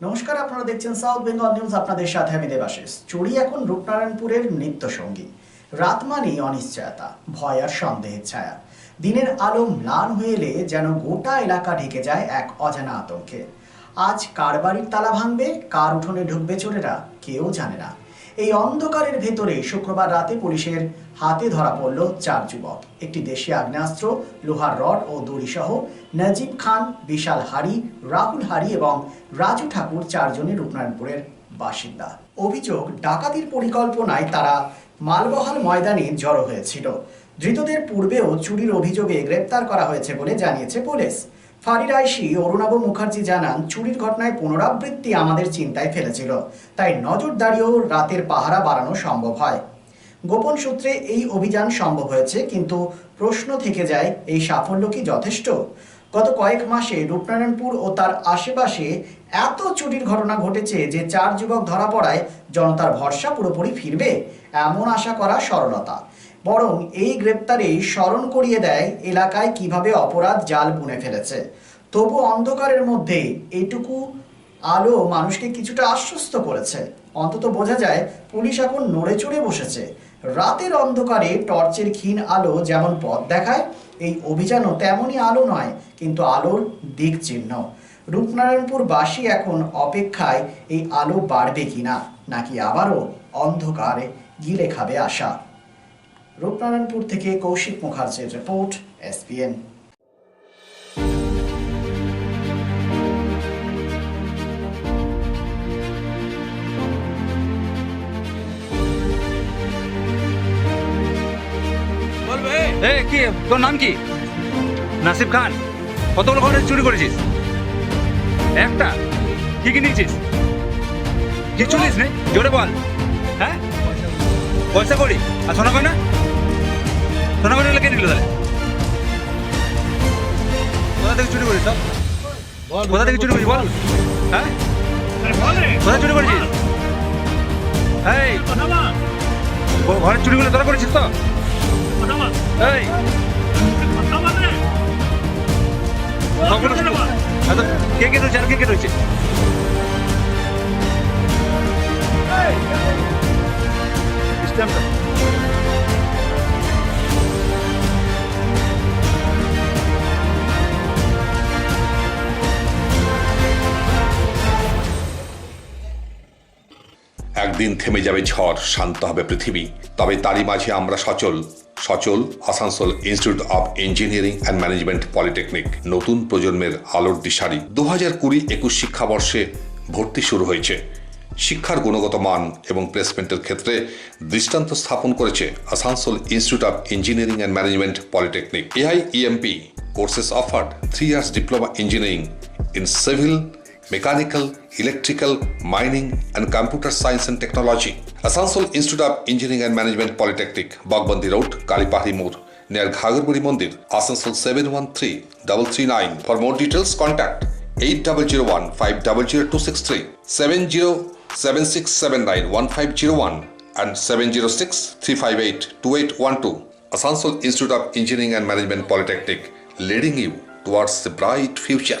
নমস্কার, আপনারা দেখছেন সাউথ বেঙ্গল নিউজ আপনাদের সাথে আমি দেবাশিস। চুরি এখন রূপনারায়ণপুরের নিত্য সঙ্গী। রাত মানেই অনিশ্চয়তা, ভয় আর সন্দেহের ছায়া। দিনের আলো ম্লান হয়ে এলে যেন গোটা এলাকা ঢেকে যায় এক অজানা আতঙ্কে। আজ কার বাড়ির তালা ভাঙবে, কার উঠোনে ঢুকবে চোরেরা, কেউ জানে না। এই অন্ধকারের ভেতরে শুক্রবার রাতে পুলিশের হাতে ধরা পড়ল চার যুবক। একটি দেশি আগ্নেয়াস্ত্র, লোহার রড ও দড়ি সহ নজিব খান, বিশাল হারি রাহুল হাড়ি এবং রাজু ঠাকুর চারজনই রূপনারায়ণপুরের বাসিন্দা। অভিযোগ, ডাকাতির পরিকল্পনায় তারা মালবহাল ময়দানে জড়ো হয়েছিল। ধৃতদের পূর্বেও চুরির অভিযোগে গ্রেপ্তার করা হয়েছে বলে জানিয়েছে পুলিশ। ফারির আইসি অরুণাব মুখার্জি জানান, চুরির ঘটনায় পুনরাবৃত্তি আমাদের চিন্তায় ফেলেছিল, তাই নজরদারিও রাতের পাহারা বাড়ানো সম্ভব হয়। গোপন সূত্রে এই অভিযান সম্ভব হয়েছে, কিন্তু প্রশ্ন থেকে যায়, এই সাফল্য কি যথেষ্ট? গত কয়েক মাসে রূপনারায়ণপুর ও তার আশেপাশে এত চুরির ঘটনা ঘটেছে যে চার যুবক ধরা পড়ায় জনতার ভরসা পুরোপুরি ফিরবে, এমন আশা করা সরলতা বরং এই গ্রেপ্তারেই স্মরণ করিয়ে দেয় এলাকায় কীভাবে অপরাধ জাল বুনে ফেলেছে। তবু অন্ধকারের মধ্যে এইটুকু আলো মানুষকে কিছুটা আশ্বস্ত করেছে। অন্তত বোঝা যায় পুলিশ এখন নড়ে চড়ে বসেছে। রাতের অন্ধকারে টর্চের ক্ষীণ আলো যেমন পথ দেখায় এই অভিযানও তেমনই আলো নয়, কিন্তু আলোর দিক চিহ্ন রূপনারায়ণপুরবাসী এখন অপেক্ষায় এই আলো বাড়বে কিনা, নাকি আবারও অন্ধকারে গিলে খাবে আশা? রূপনারায়ণপুর থেকে কৌশিক মুখার্জির রিপোর্ট এসপিএন এ, কি, তোর নাম কি? নাসিব খান, কতগুলো ঘরে চুরি করেছিস? একটা? কি কি নিয়েছিস? কিছু নিস নে, জোরে বল। হ্যাঁ? পয়সা করি। আর সোনা কয়না সোনা কয়না কে নিল তাহলে? কোথা থেকে চুরি করিস সব? কোথা থেকে চুরি করিস বল। হ্যাঁ? কোথায় চুরি করেছিস? এই, ঘরের চুরিগুলো তোরা করেছিস তো? সিস্টেমটা একদিন থেমে যাবে ঝড় শান্ত হবে পৃথিবী। তবে তারই মাঝে আমরা সচল। সচল Asansol institute of engineering and management polytechnic নতুন প্রজন্মের আলোর দিশারি। দু হাজার কুড়ি একুশ শিক্ষাবর্ষে ভর্তি শুরু হয়েছে। শিক্ষার গুণগত মান এবং প্লেসমেন্টের ক্ষেত্রে দৃষ্টান্ত স্থাপন করেছে Asansol institute of engineering and management polytechnic AIEMP courses offered three years diploma engineering in civil, mechanical, electrical, mining, and computer science and technology. Asansol Institute of Engineering and Management Polytechnic, Bagbandi Road, Kalipahri Moor, near Ghagarpuri Mandir, Asansol 713 339. For more details, contact 8001 500263 707679 1501 and 706 358 2812. Asansol Institute of Engineering and Management Polytechnic, leading you towards the bright future.